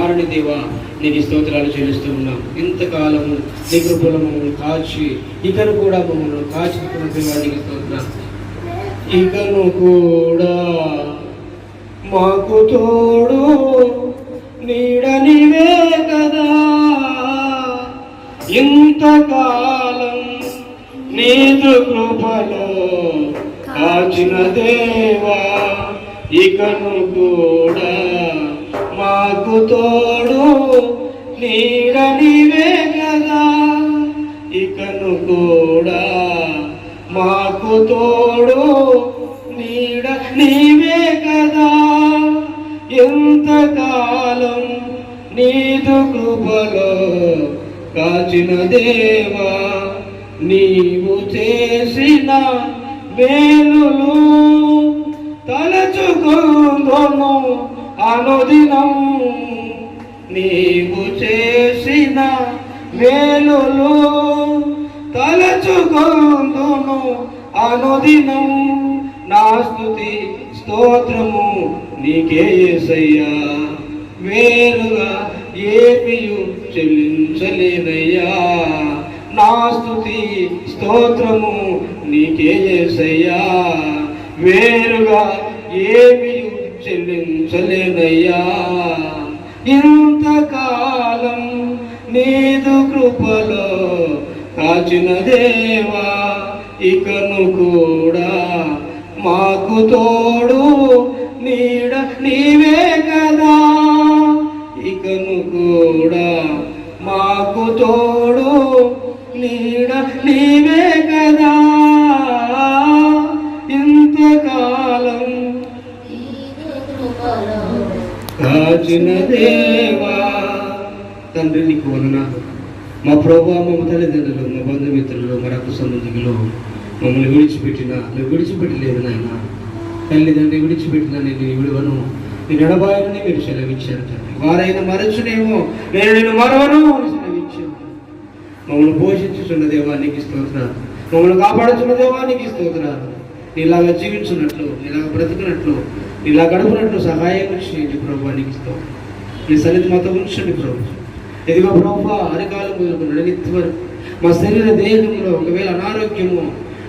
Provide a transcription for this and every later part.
మారని దేవా నీకు స్తోత్రాలు చెల్లిస్తూ ఉన్నాం. ఇంతకాలము నీ కృపలో మమ్మల్ని కాచి ఇకను కూడా మమ్మల్ని కాచుకున్న దేవా నీకు స్తోత్రం. ఇకను కూడా మాకు తోడు నీడనివే కదా. ఇంతకాలం నీదు కృపలో కాచిన దేవా ఇకను కూడా నాకు తోడు నీడనివే కదా ఇకను కూడా మాకు తోడు నీడ నీవే కదా. ఎంతకాలం నీదు కృపలో కాచిన దేవా నీవు చేసిన మేలులు తలచుకుందును అనుదినం నీవు చేసిన మేలులు తలచుకొందును. అనుదినం నా స్థుతి స్తోత్రము నీకే ఏసయ్యా. వేరుగా ఏమియు చెల్లించలేనయ్యా నా స్థుతి స్తోత్రము నీకే ఏసయ్యా. వేరుగా ఏమియు చెల్లించలేనయ్యా ఇంతకాలం నీదు కృపలో కాచిన దేవా ఇకను కూడా మాకు తోడు నీడ నీవే కదా. ఇకను కూడా మాకు తోడు నీడ నీవే కదా. ఇంతకాలం కాచిన దేవా. తండ్రి నీకు వందనాలు. మా ప్రభు మా తల్లిదండ్రులు మా బంధుమిత్రులు మా రక్త సంబంధికులు మమ్మల్ని విడిచిపెట్టిన నువ్వు విడిచిపెట్టలేదు నాయన. తల్లిదండ్రి విడిచిపెట్టిన నేను నీ విడువను. నేను ఎడబాయనని మీరు సెలవిచ్చారు తండ్రి. వారైనా మరచునేమో నేను నేను మరవను సెలవిచ్చాను మమ్మల్ని పోషించుతున్న దేవానికి స్తోత్రాలు. మమ్మల్ని కాపాడుతున్న దేవానికి స్తోత్రాలు. నీలాగా జీవించినట్లు నీలాగా బ్రతికినట్లు నీలా గడుపునట్లు సహాయం చేయండి ప్రభు నీకు స్తోత్రం నీ సన్నిధి మాతో ఉంచండి ప్రభు. ఇదిగో ప్రభు అరికాలం మొదలుకున్నాడు నిత్య మా శరీర దేహంలో ఒకవేళ అనారోగ్యము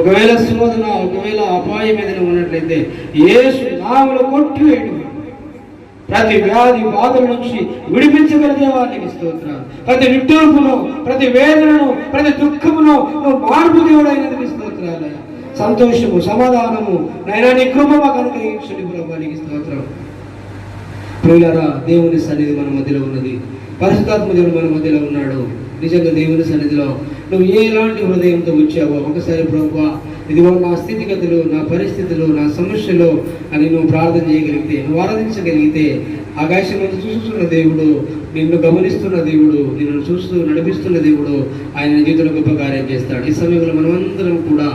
ఒకవేళ శోధన ఒకవేళ అపాయం ఏదైనా ఉన్నట్లయితే ఏసు నామలో కొట్టివేయడం. ప్రతి వ్యాధి బాధల నుంచి విడిపించగల దేవానికి స్తోత్రాలు. ప్రతి నిట్టూర్పును ప్రతి వేదనను ప్రతి దుఃఖమును నువ్వు మార్పు దేవుడైనది స్తోత్రాలు. సంతోషము సమాధానము. నైనా నీ కృప మాకు అనుగ్రహించండి ప్రభానికి స్తోత్రం. ప్రియులరా దేవుని సన్నిధి మన మధ్యలో ఉన్నది. పరిశుద్ధాత్మదేవుడు మన మధ్యలో ఉన్నాడు. నిజంగా దేవుని సన్నిధిలో నువ్వు ఎలాంటి హృదయంతో వచ్చావో ఒకసారి ప్రభు ఇదిగో నా స్థితిగతులు నా పరిస్థితులు నా సమస్యలు అని నువ్వు ప్రార్థన చేయగలిగితే నువ్వు ఆరాధించగలిగితే ఆకాశం నుంచి చూస్తున్న దేవుడు నిన్ను గమనిస్తున్న దేవుడు నిన్ను చూస్తూ నడిపిస్తున్న దేవుడు ఆయన జీవితంలో గొప్ప కార్యం చేస్తాడు. ఈ సమయంలో మనమందరం కూడా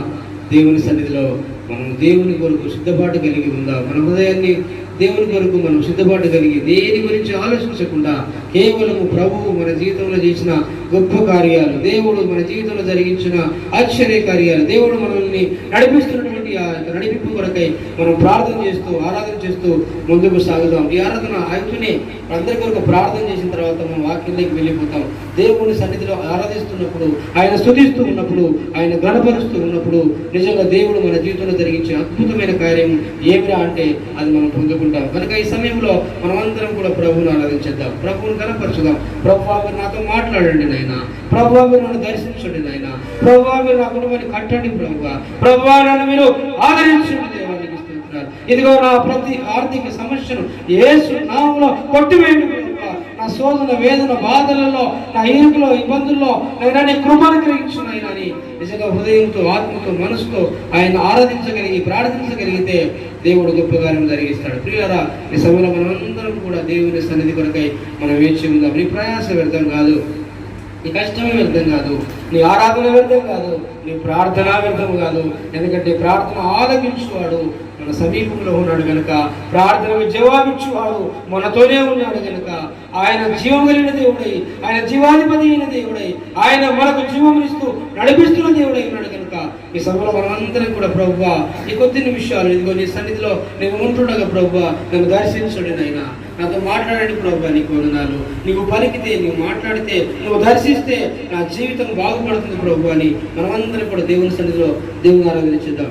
దేవుని సన్నిధిలో మనం దేవుని కొరకు సిద్ధపాటు కలిగి ఉందాం. మన హృదయాన్ని దేవుని కొరకు మనం సిద్ధపాటు కలిగి దేని గురించి ఆలోచించకుండా కేవలము ప్రభువు మన జీవితంలో చేసిన గొప్ప కార్యాలు దేవుడు మన జీవితంలో జరిగించిన ఆశ్చర్య కార్యాలు దేవుడు మనల్ని నడిపిస్తున్న దేవుని యొక్క నడిపింపు కొరకై మనం ప్రార్థన చేస్తూ ఆరాధన చేస్తూ ముందుకు సాగుదాం. ఈ ఆరాధన అవుతూనే అందరి కొరకు ప్రార్థన చేసిన తర్వాత మనం వాక్యంలోకి వెళ్ళిపోతాం. దేవుని సన్నిధిలో ఆరాధిస్తున్నప్పుడు ఆయన స్థుతిస్తూ ఉన్నప్పుడు ఆయన గణపరుస్తూ ఉన్నప్పుడు నిజంగా దేవుడు మన జీవితంలో జరిగించే అద్భుతమైన కార్యం ఏమిరా అంటే అది మనం పొందుకుంటాం. కనుక ఈ సమయంలో మనమందరం కూడా ప్రభువును ఆరాధించేద్దాం. ప్రభువును కనపరచుదాం ప్రభు మీరు నాతో మాట్లాడండి నాయన. ప్రభు మీరు నన్ను దర్శించండి నాయన. ప్రభు మీరు నా కుటుంబాన్ని కట్టండి ప్రభు ప్రభు నన్ను మీరు ఆదరించండి దేవానికి స్తోత్రాలు. ఇదిగో నా ప్రతి ఆర్థిక సమస్యను యేసు నామంలో కొట్టివేయండి నా శోధన వేదన బాధలలో నా ఇరుకులో ఇబ్బందుల్లో అయినా నీ కృపను గ్రహించున్నాయినా నిజంగా హృదయంతో ఆత్మతో మనసుతో ఆయన ఆరాధించగలిగి ప్రార్థించగలిగితే దేవుడు గొప్ప కార్యం జరిగిస్తాడు. ప్రియులరా ఈ సమయంలో మనమందరం కూడా దేవుని సన్నిధి కొరకై మనం వేచి ఉందాం. నీ ప్రయాస వ్యర్థం కాదు. నీ కష్టమే వ్యర్థం కాదు నీ ఆరాధన వ్యర్థం కాదు నీ ప్రార్థన వ్యర్థం కాదు. ఎందుకంటే ప్రార్థన ఆలకించువాడు మన సమీపంలో ఉన్నాడు గనుక ప్రార్థనకు జవాబిచ్చువాడు మనతోనే ఉన్నాడు గనుక ఆయన జీవం కలిగిన దేవుడై ఆయన జీవాధిపతి అయిన దేవుడై ఆయన మనకు జీవమునిస్తూ నడిపిస్తున్న దేవుడై ఉన్నాడు కనుక ఈ సభలో మనమందరం కూడా ప్రభు ఈ కొద్ది నిమిషాలు ఇదిగో నీ సన్నిధిలో నేను ఉంటుండగా ప్రభు నన్ను దర్శించండి నాయన. నాతో మాట్లాడండి ప్రభు నీకు వందనాలు. నీవు పలికితే నువ్వు మాట్లాడితే నువ్వు దర్శిస్తే నా జీవితం బాగుపడుతుంది ప్రభు అని మనమందరం కూడా దేవుని సన్నిధిలో దేవుని ఆరాధించుద్దాం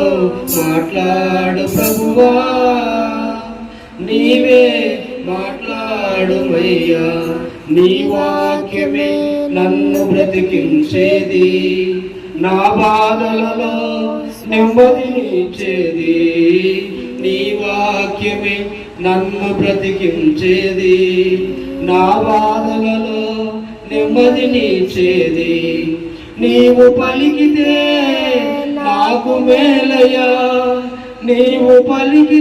మాట్లాడు ప్రభువా. నీవే మాట్లాడుమయ్యా. నీ వాక్యమే నన్ను బ్రతికించేది. నా బాధలలో నెమ్మదినిచ్చేది నీ వాక్యమే నన్ను బ్రతికించేది. నా బాధలలో నెమ్మదినిచ్చేది నీవు పలికితే నాకు మేలయ్యా నీవు పలికి